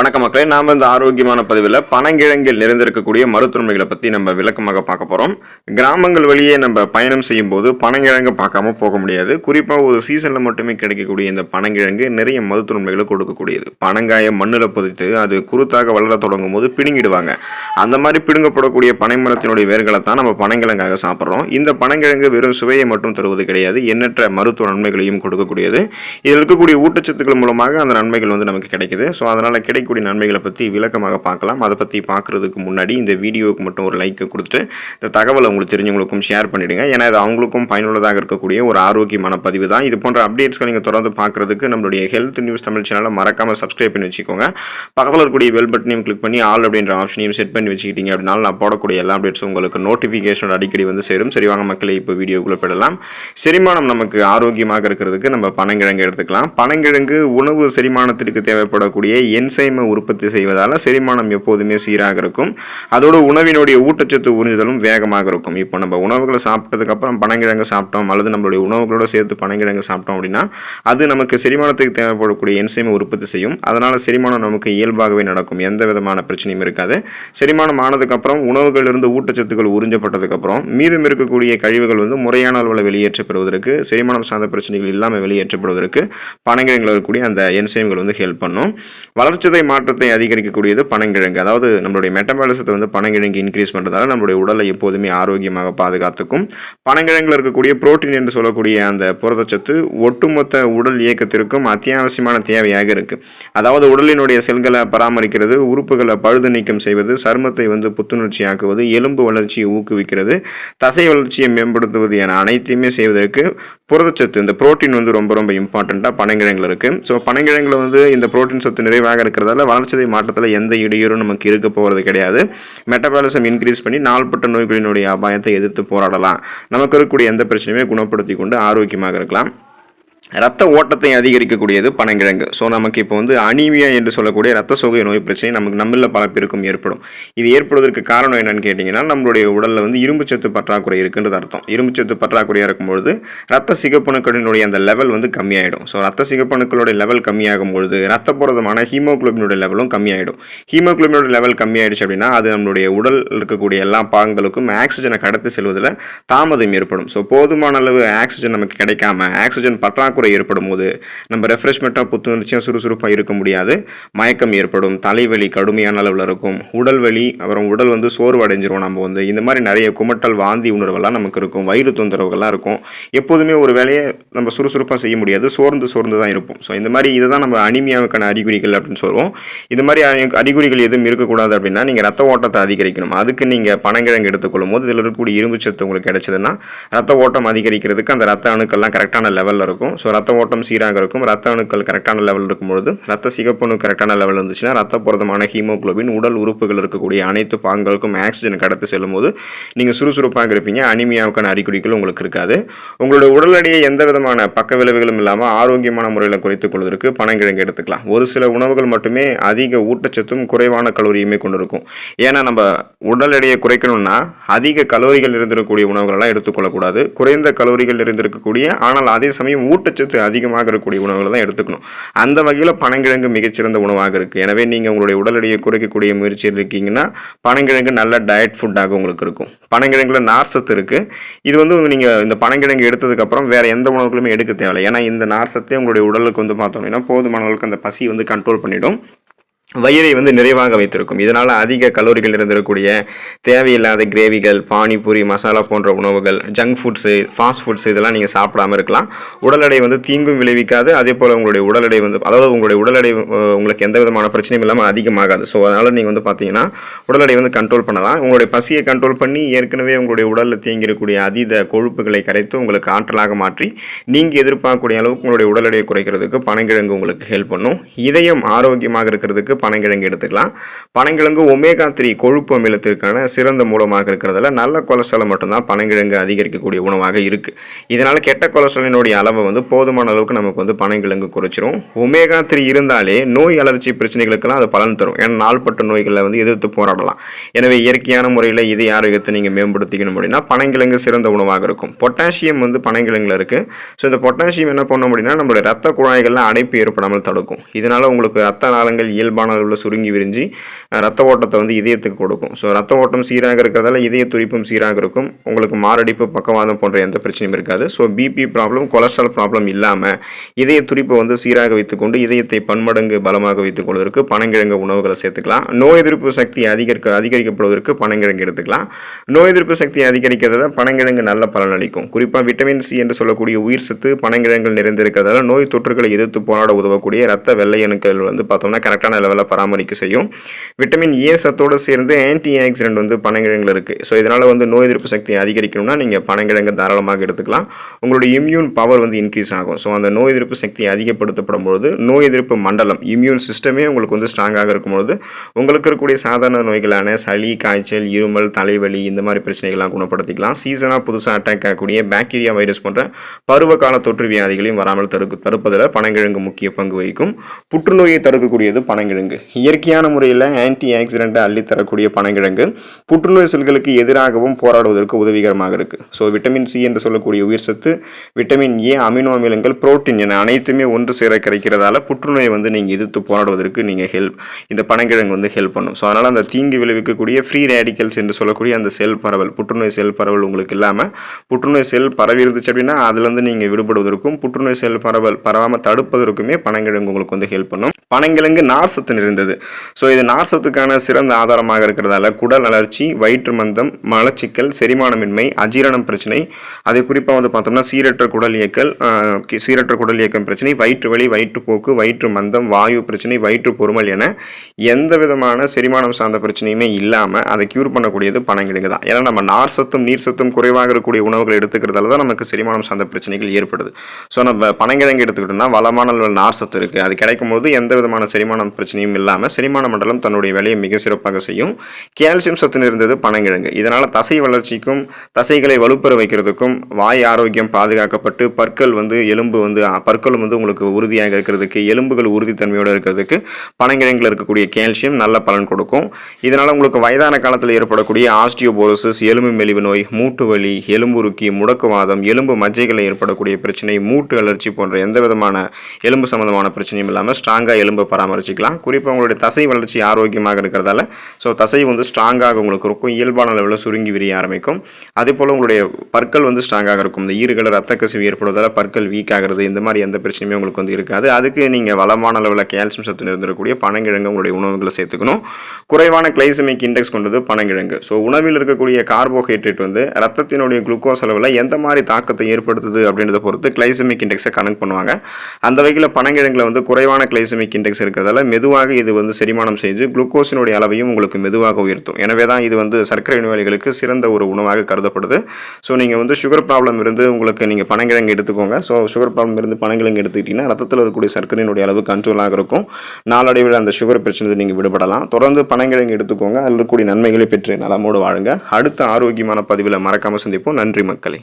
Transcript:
வணக்க மக்களே நாம் இந்த ஆரோக்கியமான பதிவில் பனங்கிழங்கில் நிறைந்திருக்கக்கூடிய மருத்துவமைகளை பற்றி நம்ம விளக்கமாக பார்க்க போகிறோம் கிராமங்கள் வழியே நம்ம பயணம் செய்யும்போது பனங்கிழங்கு பார்க்காம போக முடியாது. குறிப்பாக ஒரு சீசனில் மட்டுமே கிடைக்கக்கூடிய இந்த பனங்கிழங்கு நிறைய மருத்துவமைகளை கொடுக்கக்கூடியது. பனங்காயை மண்ணில் புதைத்து அது குருத்தாக வளர தொடங்கும் போது பிடுங்கிடுவாங்க. அந்த மாதிரி பிடுங்கப்படக்கூடிய பனைமரத்தினுடைய வேர்களை தான் நம்ம பனங்கிழங்காக சாப்பிட்றோம். இந்த பனங்கிழங்கு வெறும் சுவையை மட்டும் தருவது கிடையாது. எண்ணற்ற மருத்துவ நன்மைகளையும் கொடுக்கக்கூடியது. இதில் இருக்கக்கூடிய ஊட்டச்சத்துக்கள் மூலமாக அந்த நன்மைகள் வந்து நமக்கு கிடைக்குது. ஸோ அதனால் கிடைக்கக்கூடிய நன்மைகளை பற்றி விளக்கமாக பார்க்கலாம். அதை பற்றி பார்க்குறதுக்கு முன்னாடி இந்த வீடியோவுக்கு மட்டும் ஒரு லைக்கை கொடுத்துட்டு இந்த தகவலை உங்களுக்கு தெரிஞ்சவங்களுக்கும் ஷேர் பண்ணிவிடுங்க ஏன்னா இது அவங்களுக்கும் பயனுள்ளதாக இருக்கக்கூடிய ஒரு ஆரோக்கியமான பதிவு தான். இது போன்ற அப்டேட்ஸ்களை நீங்கள் தொடர்ந்து பார்க்குறதுக்கு நம்மளுடைய ஹெல்த் நியூஸ் தமிழ் சேனலை மறக்காமல் சப்ஸ்கிரைப் பண்ணி வச்சுக்கோங்க. பக்கத்தில் இருக்கக்கூடிய பெல் பட்டனையும் கிளிக் பண்ணி ஆல் அப்படின்ற ஆப்ஷனையும் செட் பண்ணி வச்சுக்கிட்டீங்க அப்படின்னா நான் போடக்கூடிய எல்லா அப்டேட்ஸும் உங்களுக்கு நோட்டிஃபிகேஷன் அடிக்கடி வந்து சேரும். சரி வாங்க மக்களை இப்போ வீடியோக்குள்ளே போயிடலாம். செரிமானம் நமக்கு ஆரோக்கியமாக இருக்கிறதுக்கு நம்ம பனங்கிழங்கு எடுத்துக்கலாம். பனங்கிழங்கு உணவு செரிமானத்திற்கு தேவைப்படக்கூடிய என்சைமை உற்பத்தி செய்வதால் செரிமானம் எப்போதுமே சீராக இருக்கும். அதோட உணவினுடைய ஊட்டச்சத்து உறிஞ்சுதலும் வேகமாக இருக்கும். இப்போ நம்ம உணவுகளை சாப்பிட்டதுக்கப்புறம் பனங்கிழங்கு சாப்பிட்டோம் அல்லது நம்மளுடைய உணவுகளோட சேர்த்து பனங்கிழங்கு சாப்பிட்டோம் அப்படின்னா அது நமக்கு செரிமானத்துக்கு தேவைப்படக்கூடிய என்சைமை உற்பத்தி செய்யும். அதனால் செரிமானம் நமக்கு இயல்பாகவே நடக்கும். எந்த விதமான பிரச்சனையும் இருக்காது. செரிமானம் ஆனதுக்கப்புறம் உணவுகளிலிருந்து ஊட்டச்சத்துக்கள் உறிஞ்சப்பட்டதுக்கப்புறம் மீதம் இருக்கக்கூடிய கழிவுகள் வந்து முறையான அளவில் வெளியேற்றப்படுவதற்கு செரிமானம் சார்ந்த பிரச்சனைகள் இல்லாமல் வெளியேற்றப்படுவதற்கு பனங்கிழங்கில் இருக்கக்கூடிய அந்த என்சைம்கள் வந்து ஹெல்ப் பண்ணும். வளர்ச்சிதை மாற்றத்தை அதிகரிக்கக்கூடியது பனங்கிழங்கு. அதாவது நம்மளுடைய மெட்டபாலிசத்தை வந்து பனங்கிழங்கு இன்க்ரீஸ் பண்ணுறதால நம்மளுடைய உடலை எப்போதுமே ஆரோக்கியமாக பாதுகாத்துக்கும். பனங்கிழங்கில் இருக்கக்கூடிய புரோட்டீன் என்று சொல்லக்கூடிய அந்த புரதச்சத்து ஒட்டுமொத்த உடல் இயக்கத்திற்கும் அத்தியாவசியமான தேவையாக இருக்குது அதாவது உடலினுடைய செல்களை பராமரிக்கிறது உறுப்புகளை பழுது நீக்கம் செய்வது சருமத்தை வந்து புத்துணர்ச்சியாக்குவது எலும்பு வளர்ச்சியை ஊக்குவிக்கிறது தசை வளர்ச்சியை மேம்படுத்துவது என அனைத்தையுமே செய்வதற்கு புரதச்சத்து இந்த புரோட்டீன் வந்து ரொம்ப ரொம்ப இம்பார்ட்டண்ட்டாக பனைங்கிழங்கில் இருக்குது ஸோ பனைங்கிழங்கில் வந்து இந்த புரோட்டீன் சத்து நிறைவாக இருக்கிறதால வளர்ச்சிதை மாற்றத்தில் எந்த இடையூறும் நமக்கு இருக்க போகிறது கிடையாது. மெட்டபாலிசம் இன்க்ரீஸ் பண்ணி நாள்பட்ட நோய்களினுடைய அபாயத்தை எதிர்த்து போராடலாம். நமக்கு இருக்கக்கூடிய எந்த பிரச்சனையுமே குணப்படுத்தி கொண்டு ஆரோக்கியமாக இருக்கலாம். ரத்த ஓட்டத்தை அதிகரிக்கக்கூடியது பனங்கிழங்கு. ஸோ நமக்கு இப்போ வந்து அனீமியா என்று சொல்லக்கூடிய ரத்த சோகை நோய் பிரச்சனை நமக்கு நம்மள பல பேருக்கும் ஏற்படும். இது ஏற்படுவதற்கு காரணம் என்னன்னு கேட்டிங்கன்னா நம்மளுடைய உடலில் வந்து இரும்புச்சத்து பற்றாக்குறை இருக்குன்றது அர்த்தம். இரும்புச்சத்து பற்றாக்குறையாக இருக்கும்பொழுது ரத்த சிகப்பணுக்களினுடைய அந்த லெவல் வந்து கம்மியாயிடும். ஸோ ரத்த சிகப்பணுக்களுடைய லெவல் கம்மியாகும் பொழுது ரத்த புரதமான ஹீமோக்ளோபினுடைய லெவலும் கம்மியாயிடும். ஹீமோக்ளோபினோட லெவல் கம்மியாயிடுச்சு அப்படின்னா அது நம்மளுடைய உடல் இருக்கக்கூடிய எல்லா பாகங்களுக்கும் ஆக்சிஜனை கடத்தி செல்வதில் தாமதம் ஏற்படும். ஸோ போதுமான அளவு ஆக்சிஜன் நமக்கு கிடைக்காம ஆக்சிஜன் பற்றாக்குறை ஏற்படும் போது நம்ம ரெஃப்ரெஷ்மெண்ட்டாக புத்துணர்ச்சியாக சுறுசுறுப்பாக இருக்க முடியாது. மயக்கம் ஏற்படும் தலைவலி கடுமையான அளவில் இருக்கும் உடல் வலி அப்புறம் உடல் வந்து சோர்வு அடைஞ்சிரும் நம்ம வந்து. இந்த மாதிரி நிறைய குமட்டல் வாந்தி உணர்வெல்லாம் நமக்கு இருக்கும் வயிறு தொந்தரவுகள்லாம் இருக்கும். எப்போதுமே ஒரு வேலையை நம்ம சுறுசுறுப்பாக செய்ய முடியாது சோர்ந்து சோர்ந்து தான் இருப்போம். ஸோ இந்த மாதிரி இதை தான் நம்ம அனிமியாவுக்கான அறிகுறிகள் அப்படின்னு சொல்லுவோம். இது மாதிரி அறிகுறிகள் எதுவும் இருக்கக்கூடாது அப்படின்னா நீங்கள் ரத்த ஓட்டத்தை அதிகரிக்கணும். அதுக்கு நீங்கள் பனங்கிழங்கு எடுத்துக்கொள்ளும் போது இதில் இருக்கக்கூடிய இரும்பு சத்து உங்களுக்கு கிடைச்சதுன்னா ரத்த ஓட்டம் அதிகரிக்கிறதுக்கு அந்த ரத்த அணுக்கள்லாம் கரெக்டான லெவலில் இருக்கும். ஸோ ரத்த ஓட்டம் சீராக இருக்கும் ரத்த அணுக்கள் கரெக்டான லெவல் இருக்கும்பொழுது ரத்த சிகப்பணு கரெக்டான லெவல் இருந்துச்சுன்னா ரத்த புரதமான ஹீமோகுளோபின் உடல் உறுப்புகள் இருக்கக்கூடிய அனைத்து பாங்களுக்கும் ஆக்சிஜன் கடத்து செல்லும்போது நீங்கள் சுறுசுறுப்பாக இருப்பீங்க அனிமியாவுக்கான அறிகுறிகள் உங்களுக்கு இருக்காது. உங்களுடைய உடல் எடையை எந்த விதமான பக்க விளைவுகளும் இல்லாமல் ஆரோக்கியமான முறையில் குறைத்துக் கொள்வதற்கு பனங்கிழங்கு எடுத்துக்கலாம். ஒரு சில உணவுகள் மட்டுமே அதிக ஊட்டச்சத்தும் குறைவான கலோரியுமே கொண்டிருக்கும். ஏன்னா நம்ம உடல் எடையை குறைக்கணும்னா அதிக கலோரிகள் இருந்திருக்கக்கூடிய உணவுகளெல்லாம் எடுத்துக்கொள்ளக்கூடாது குறைந்த கலோரிகள் இருந்திருக்கக்கூடிய ஆனால் அதே சமயம் ஊட்டச்சத்து அதிகமாக இருக்கக்கூடிய உணவுகளை தான் எடுத்துக்கணும். அந்த வகையில் பனங்கிழங்கு மிகச்சிறந்த உணவாக இருக்குது எனவே நீங்கள் உங்களுடைய உடல் எடையை குறைக்கக்கூடிய முயற்சியில் இருக்கீங்கன்னா பனங்கிழங்கு நல்ல டயட் ஃபுட்டாக உங்களுக்கு இருக்கும். பனங்கிழங்குல நார் சத்து இருக்குது இது வந்து நீங்கள் இந்த பனங்கிழங்கு எடுத்ததுக்கப்புறம் வேறு எந்த உணவுகளுமே எடுக்க தேவையில்லை. ஏன்னா இந்த நார்சத்தை உங்களுடைய உடலுக்கு வந்து பார்த்தோம்னா அப்படின்னா போதுமான அளவுக்கு அந்த பசி வந்து கண்ட்ரோல் பண்ணிவிடும் வயிறை வந்து நிறைவாக வைத்திருக்கும். இதனால் அதிக கலோரிகள் இருந்திருக்கக்கூடிய தேவையில்லாத கிரேவிகள் பானிபூரி மசாலா போன்ற உணவுகள் ஜங்க் ஃபுட்ஸு ஃபாஸ்ட் ஃபுட்ஸ் இதெல்லாம் நீங்கள் சாப்பிடாம இருக்கலாம். உடல் எடை வந்து தீங்கும் விளைவிக்காது. அதே போல் உங்களுடைய உடல் எடை வந்து அதாவது உங்களுடைய உடல் எடை உங்களுக்கு எந்த விதமான பிரச்சனையும் இல்லாமல் அதிகமாகாது. ஸோ அதனால் நீங்கள் வந்து பார்த்தீங்கன்னா உடல் எடை வந்து கண்ட்ரோல் பண்ணலாம். உங்களுடைய பசியை கண்ட்ரோல் பண்ணி ஏற்கனவே உங்களுடைய உடலில் தேங்கியிருக்கக்கூடிய அதீத கொழுப்புகளை கரைத்து உங்களுக்கு ஆற்றலாக மாற்றி நீங்கள் எதிர்பார்க்கக்கூடிய அளவுக்கு உங்களுடைய உடல் எடையை குறைக்கிறதுக்கு பனங்கிழங்கு உங்களுக்கு ஹெல்ப் பண்ணும். இதயம் ஆரோக்கியமாக இருக்கிறதுக்கு பனங்கிழங்கு எடுத்துக்கலாம். பனங்கிழங்கு ஒமேகா த்ரீ கொழுப்பு அமிலத்திற்கான சிறந்த மூலமாக இருக்கிறதுல நல்ல கொலஸ்ட்ரால் மட்டும்தான் பனங்கிழங்கு அதிகரிக்கக்கூடிய உணவாக இருக்குது இதனால் கெட்ட கொலஸ்ட்ராலினுடைய அளவை வந்து போதுமான அளவுக்கு நமக்கு வந்து பனங்கிழங்கு குறைச்சிரும். ஒமேகா த்ரீ இருந்தாலே நோய் அலர்ச்சி பிரச்சனைகளுக்கெல்லாம் அது பலன் தரும். ஏன்னா நாள்பட்ட நோய்களை வந்து எதிர்த்து போராடலாம். எனவே இயற்கையான முறையில் இது ஆரோக்கியத்தை நீங்கள் மேம்படுத்திக்கணும் அப்படின்னா பனங்கிழங்கு சிறந்த உணவாக இருக்கும். பொட்டாசியம் வந்து பனங்கிழங்குல இருக்குது ஸோ இந்த பொட்டாசியம் என்ன பண்ணும் அப்படின்னா நம்மளுடைய ரத்த குழாய்களில் அடைப்பு ஏற்படாமல் தடுக்கும். இதனால் உங்களுக்கு ரத்த நாளங்கள் இயல்பான இயல்பான அளவில் சுருங்கி விரிஞ்சு ரத்த ஓட்டத்தை வந்து இதயத்துக்கு கொடுக்கும். ஸோ ரத்த ஓட்டம் சீராக இருக்கிறதால இதய துடிப்பும் சீராக இருக்கும். உங்களுக்கு மாரடைப்பு பக்கவாதம் போன்ற எந்த பிரச்சனையும் இருக்காது. So BP problem cholesterol problem இல்லாமல் இதய துடிப்பை வந்து சீராக வைத்துக்கொண்டு இதயத்தை பன்மடங்கு பலமாக வைத்துக் கொள்வதற்கு பனங்கிழங்கு உணவுகளை சேர்த்துக்கலாம். நோய் எதிர்ப்பு சக்தி அதிகரிக்க அதிகரிக்கப்படுவதற்கு பனங்கிழங்கு எடுத்துக்கலாம். நோய் எதிர்ப்பு சக்தி அதிகரிக்கிறதால பனங்கிழங்கு நல்ல பலன் அளிக்கும். குறிப்பாக விட்டமின் சி என்று சொல்லக்கூடிய உயிர் சத்து பனங்கிழங்கு நிறைந்திருக்கிறதால நோய் தொற்றுகளை எதிர்த்து போராட உதவக்கூடிய ரத்த வெள்ளை அணுக்கள் வந்து பார்த்தோம்னா கரெக்டான லெவலில் பராமரிக்க செய்யும். விட்டமின் ஏ சத்தோடு சேர்ந்து ஆன்டி ஆக்சிடென்ட் வந்து பனங்கிழங்குல இருக்குது ஸோ இதனால் வந்து நோய் எதிர்ப்பு சக்தியை அதிகரிக்கணும்னா நீங்கள் பனங்கிழங்கு தாராளமாக எடுத்துக்கலாம். உங்களுடைய இம்யூன் பவர் வந்து இன்க்ரீஸ் ஆகும். ஸோ அந்த நோய் எதிர்ப்பு சக்தியை அதிகப்படுத்தப்படும் பொழுது நோய் எதிர்ப்பு மண்டலம் இம்யூன் சிஸ்டமே உங்களுக்கு வந்து ஸ்ட்ராங்காக இருக்கும்பொழுது உங்களுக்கு இருக்கக்கூடிய சாதாரண நோய்களான சளி காய்ச்சல் இருமல் தலைவலி இந்த மாதிரி பிரச்சனைகள்லாம் குணப்படுத்திக்கலாம். சீசனாக புதுசாக அட்டாக் ஆகக்கூடிய பாக்டீரியா வைரஸ் போன்ற பருவகால தொற்று வியாதிகளையும் வராமல் தடுக்கு தடுப்பதில் பனங்கிழங்கு முக்கிய பங்கு வகிக்கும். புற்றுநோயை தடுக்கக்கூடியது பனங்கிழங்கு. இயற்கையான முறையில் ஆன்டி ஆக்சிடென்ட்டை அள்ளி தரக்கூடிய பனங்கிழங்கு புற்றுநோய் செல்களுக்கு எதிராகவும் போராடுவதற்கு உதவிகரமாக இருக்குது ஸோ விட்டமின் சி என்று சொல்லக்கூடிய உயிர் சத்து விட்டமின் ஏ அமினோ அமிலங்கள் புரோட்டீன் என அனைத்துமே ஒன்று சேர கிடைக்கிறதால புற்றுநோயை வந்து நீங்கள் எதிர்த்து போராடுவதற்கு நீங்கள் ஹெல்ப் இந்த பனங்கிழங்கு வந்து ஹெல்ப் பண்ணும். ஸோ அதனால் அந்த தீங்கு விளைவிக்கக்கூடிய ஃப்ரீ ரேடிக்கல்ஸ் என்று சொல்லக்கூடிய அந்த செல் பரவல் புற்றுநோய் செல் பரவல் உங்களுக்கு இல்லாமல் புற்றுநோய் செல் பரவி இருந்துச்சு அப்படின்னா அதுலேருந்து நீங்கள் விடுபடுவதற்கும் புற்றுநோய் செல் பரவல் பரவாமல் தடுப்பதற்குமே பனங்கிழங்கு உங்களுக்கு வந்து ஹெல்ப் பண்ணும். பனங்கிழங்கு நார் சத்து நிறைந்தது ஸோ இது நார் சத்துக்கான சிறந்த ஆதாரமாக இருக்கிறதால குடல் அலர்ச்சி வயிற்று மந்தம் மலச்சிக்கல் செரிமானமின்மை அஜீரணம் பிரச்சனை அது குறிப்பாக வந்து பார்த்தோம்னா சீரற்ற குடல் இயக்கல் சீரற்ற குடல் இயக்கம் பிரச்சனை வயிற்று வலி வயிற்றுப்போக்கு வயிற்று மந்தம் வாயு பிரச்சனை வயிற்று பொறுமல் என எந்த விதமான செரிமானம் சார்ந்த பிரச்சனையுமே இல்லாமல் அதை க்யூர் பண்ணக்கூடியது பனங்கிழங்கு தான். ஏன்னா நம்ம நார் சத்தும் நீர் சத்தும் குறைவாக இருக்கக்கூடிய உணவுகள் எடுத்துக்கிறதால தான் நமக்கு செரிமானம் சார்ந்த பிரச்சனைகள் ஏற்படுது. ஸோ நம்ம பனங்கிழங்கு எடுத்துக்கிட்டோம்னா வளமான நார் சத்து இருக்குது அது கிடைக்கும் போது எந்த விதமான செரிமானம் பிரச்சனை பிரச்சனையும் இல்லாமல் செரிமான மண்டலம் தன்னுடைய வேலையை மிக சிறப்பாக செய்யும். கால்சியம் சத்து நிறைந்தது பனங்கிழங்கு. இதனால் தசை வளர்ச்சிக்கும் தசைகளை வலுப்பெற வைக்கிறதுக்கும் வாய் ஆரோக்கியம் பாதுகாக்கப்பட்டு பற்கள் வந்து எலும்பு வந்து பற்கள் பற்களும் வந்து உங்களுக்கு உறுதியாக இருக்கிறதுக்கு எலும்புகள் உறுதித்தன்மையோடு இருக்கிறதுக்கு பனங்கிழங்கில் இருக்கக்கூடிய கால்சியம் நல்ல பலன் கொடுக்கும். இதனால் உங்களுக்கு வயதான காலத்தில் ஏற்படக்கூடிய ஆஸ்டியோபோரோசிஸ் எலும்பு மெலிவு நோய் மூட்டு வலி எலும்புருக்கி முடக்குவாதம் எலும்பு மஜ்ஜைகளில் ஏற்படக்கூடிய பிரச்சனை மூட்டு அலர்ச்சி போன்ற எந்த விதமான எலும்பு சம்பந்தமான பிரச்சனையும் இல்லாமல் ஸ்ட்ராங்காக எலும்பை பராமரிச்சிக்கலாம். குறிப்பாக உங்களுடைய தசை வளர்ச்சி ஆரோக்கியமாக இருக்கிறதால ஸோ தசை வந்து ஸ்ட்ராங்காக உங்களுக்கு இருக்கும் இயல்பான அளவில் சுருங்கி விரிய ஆரம்பிக்கும். அதே போல் உங்களுடைய பற்கள் வந்து ஸ்ட்ராங்காக இருக்கும். இந்த ஈறுகள் ரத்த கசிவு ஏற்படுவதால் பற்கள் வீக் ஆகிறது இந்த மாதிரி எந்த பிரச்சனையுமே உங்களுக்கு வந்து இருக்காது. அதுக்கு நீங்கள் வளமான அளவில் கால்சியம் சத்து நிறந்திருக்கக்கூடிய பனங்கிழங்கு உங்களுடைய உணவுகளை சேர்த்துக்கணும். குறைவான கிளைசமிக் இண்டெக்ஸ் கொண்டது பனங்கிழங்கு. ஸோ உணவில் இருக்கக்கூடிய கார்போஹைட்ரேட் வந்து ரத்தத்தினுடைய குளுக்கோஸ் அளவில் எந்த மாதிரி தாக்கத்தை ஏற்படுத்துது அப்படின்றத பொறுத்து கிளைசமிக் இண்டெக்ஸை கணக்கு பண்ணுவாங்க. அந்த வகையில் பனங்கிழங்குல வந்து குறைவான கிளைசமிக் இண்டெக்ஸ் இருக்கிறதால மெதுவாக மெதுவாக இது வந்து செரிமானம் செய்து குளுக்கோஸினுடைய அளவையும் உங்களுக்கு மெதுவாக உயர்த்தும். எனவே தான் இது வந்து சர்க்கரை நோயாளிகளுக்கு சிறந்த ஒரு உணவாக கருதப்படுது. ஸோ நீங்கள் வந்து சுகர் ப்ராப்ளம் இருந்து உங்களுக்கு நீங்கள் பனங்கிழங்கு எடுத்துக்கோங்க. ஸோ சுகர் ப்ராப்ளம் இருந்து பனங்கிழங்கு எடுத்துக்கிட்டிங்கன்னா ரத்தத்தில் இருக்கக்கூடிய சர்க்கரையினுடைய அளவு கண்ட்ரோலாக இருக்கும். நாளடைவில் அந்த சுகர் பிரச்சனை நீங்கள் விடுபடலாம். தொடர்ந்து பனங்கிழங்கு எடுத்துக்கோங்க. அதில் இருக்கக்கூடிய நன்மைகளை பெற்று நலமோடு வாழுங்க. அடுத்த ஆரோக்கியமான பதிவில் மறக்காமல் சந்திப்போம். நன்றி மக்களே.